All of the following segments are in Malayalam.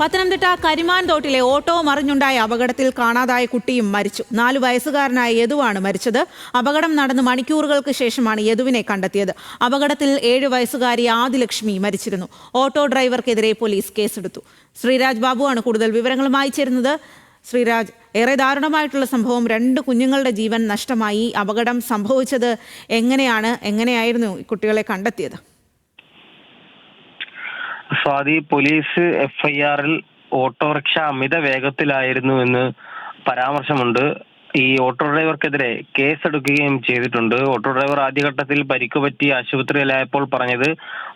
പത്തനംതിട്ട കരിമാൻ തോട്ടിലെ ഓട്ടോ മറിഞ്ഞുണ്ടായ അപകടത്തിൽ കാണാതായ കുട്ടിയും മരിച്ചു. നാലു വയസ്സുകാരനായ യദുവാണ് മരിച്ചത്. അപകടം നടന്ന് മണിക്കൂറുകൾക്ക് ശേഷമാണ് യദുവിനെ കണ്ടെത്തിയത്. അപകടത്തിൽ ഏഴ് വയസ്സുകാരി ആദിലക്ഷ്മി മരിച്ചിരുന്നു. ഓട്ടോ ഡ്രൈവർക്കെതിരെ പോലീസ് കേസെടുത്തു. ശ്രീരാജ് ബാബുവാണ് കൂടുതൽ വിവരങ്ങളുമായി ചേരുന്നത്. ശ്രീരാജ് ഏറെ ദാരുണമായിട്ടുള്ള സംഭവം. രണ്ട് കുഞ്ഞുങ്ങളുടെ ജീവൻ നഷ്ടമായി. അപകടം സംഭവിച്ചത് എങ്ങനെയാണ്? എങ്ങനെയായിരുന്നു കുട്ടികളെ കണ്ടെത്തിയത്? സ്വാതി പോലീസ് എഫ്ഐആറിൽ ഓട്ടോറിക്ഷ അമിത വേഗത്തിലായിരുന്നു എന്ന് പരാമർശമുണ്ട്. ഈ ഓട്ടോ ഡ്രൈവർക്കെതിരെ കേസെടുക്കുകയും ചെയ്തിട്ടുണ്ട്. ഓട്ടോ ഡ്രൈവർ ആദ്യഘട്ടത്തിൽ പരിക്കു പറ്റി ആശുപത്രിയിലായപ്പോൾ പറഞ്ഞത്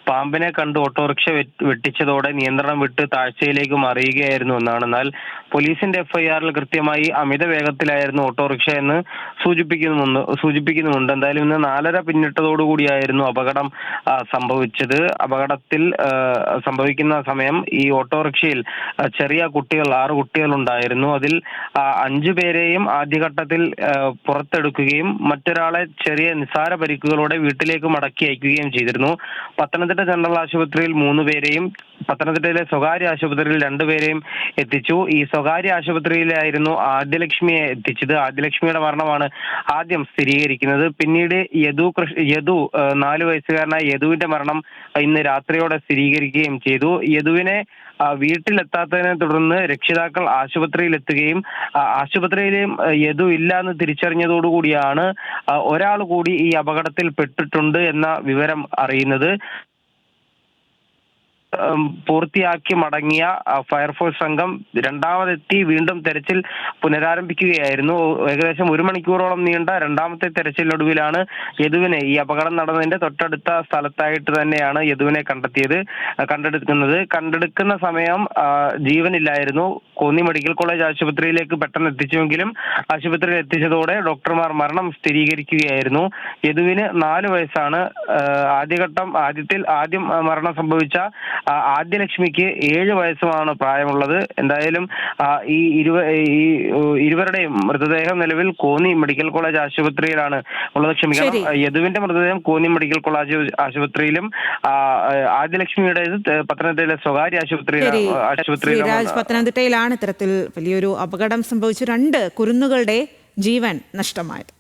പാമ്പിനെ കണ്ട് ഓട്ടോറിക്ഷ വെട്ടിച്ചതോടെ നിയന്ത്രണം വിട്ട് താഴ്ചയിലേക്ക് മറിയുകയായിരുന്നു എന്നാണ്. എന്നാൽ പോലീസിന്റെ എഫ്ഐആറിൽ കൃത്യമായി അമിത വേഗത്തിലായിരുന്നു ഓട്ടോറിക്ഷ എന്ന് സൂചിപ്പിക്കുന്നുണ്ട് സൂചിപ്പിക്കുന്നുമുണ്ട്. എന്തായാലും ഇന്ന് നാലര പിന്നിട്ടതോടുകൂടിയായിരുന്നു അപകടം സംഭവിച്ചത്. അപകടത്തിൽ സംഭവിക്കുന്ന സമയം ഈ ഓട്ടോറിക്ഷയിൽ ചെറിയ കുട്ടികൾ ആറ് കുട്ടികൾ ഉണ്ടായിരുന്നു അതിൽ അഞ്ചു പേരെയും ആദ്യഘട്ടത്തിൽ ആ, പുറത്തെടുക്കുകയും മറ്റൊരാളെ ചെറിയ നിസ്സാര പരിക്കുകളോടെ വീട്ടിലേക്ക് മടക്കി അയക്കുകയും ചെയ്തിരുന്നു. പത്തനംതിട്ട ജനറൽ ആശുപത്രിയിൽ മൂന്ന് പേരെയും പത്തനംതിട്ടയിലെ സ്വകാര്യ ആശുപത്രിയിൽ രണ്ടുപേരെയും എത്തിച്ചു. ഈ സ്വകാര്യ ആശുപത്രിയിലായിരുന്നു ആദ്യലക്ഷ്മിയെ എത്തിച്ചത്. ആദ്യലക്ഷ്മിയുടെ മരണമാണ് ആദ്യം സ്ഥിരീകരിക്കുന്നത്. പിന്നീട് യദു കൃഷ്ണ യദു നാലു വയസ്സുകാരനായ യദുവിന്റെ മരണം ഇന്ന് രാത്രിയോടെ സ്ഥിരീകരിക്കുകയും ചെയ്തു. യദുവിനെ വീട്ടിലെത്താത്തതിനെ തുടർന്ന് രക്ഷിതാക്കൾ ആശുപത്രിയിൽ എത്തുകയും ആ, ആശുപത്രിയിലെയും യദു ഇല്ല എന്ന് തിരിച്ചറിഞ്ഞതോടുകൂടിയാണ് ഒരാൾ കൂടി ഈ അപകടത്തിൽ പെട്ടിട്ടുണ്ട് എന്ന വിവരം അറിയുന്നത്. പൂർത്തിയാക്കി മടങ്ങിയ ഫയർഫോഴ്സ് സംഘം രണ്ടാമതെത്തി വീണ്ടും തെരച്ചിൽ പുനരാരംഭിക്കുകയായിരുന്നു. ഏകദേശം ഒരു മണിക്കൂറോളം നീണ്ട രണ്ടാമത്തെ തെരച്ചിലൊടുവിലാണ് യദുവിനെ ഈ അപകടം നടന്നതിന്റെ തൊട്ടടുത്ത സ്ഥലത്തായിട്ട് തന്നെയാണ് യദുവിനെ കണ്ടെത്തിയത് കണ്ടെടുക്കുന്നത്. കണ്ടെടുക്കുന്ന സമയം ജീവനില്ലായിരുന്നു. കോന്നി മെഡിക്കൽ കോളേജ് ആശുപത്രിയിലേക്ക് പെട്ടെന്ന് എത്തിച്ചുവെങ്കിലും ആശുപത്രിയിൽ എത്തിച്ചതോടെ ഡോക്ടർമാർ മരണം സ്ഥിരീകരിക്കുകയായിരുന്നു. യദുവിന് നാല് വയസ്സാണ്. ആദ്യഘട്ടം ആദ്യത്തിൽ ആദ്യം മരണം സംഭവിച്ച ആദ്യലക്ഷ്മിക്ക് ഏഴ് വയസ്സുമാണ് പ്രായമുള്ളത്. എന്തായാലും ഈ ഇരുവ ഈ ഇരുവരുടെയും മൃതദേഹം നിലവിൽ കോന്നി മെഡിക്കൽ കോളേജ് ആശുപത്രിയിലാണ് ഉള്ളത്. ക്ഷമിക്കണം. യദുവിന്റെ മൃതദേഹം കോന്നി മെഡിക്കൽ കോളേജ് ആശുപത്രിയിലും ആദ്യലക്ഷ്മിയുടെ പത്തനംതിട്ടയിലെ സ്വകാര്യ ആശുപത്രിയിലാണ് ആശുപത്രിയിലാണ് പത്തനംതിട്ടയിലാണ് ഇത്തരത്തിൽ വലിയൊരു അപകടം സംഭവിച്ചു രണ്ട് കുരുന്നുകളുടെ ജീവൻ നഷ്ടമായത്.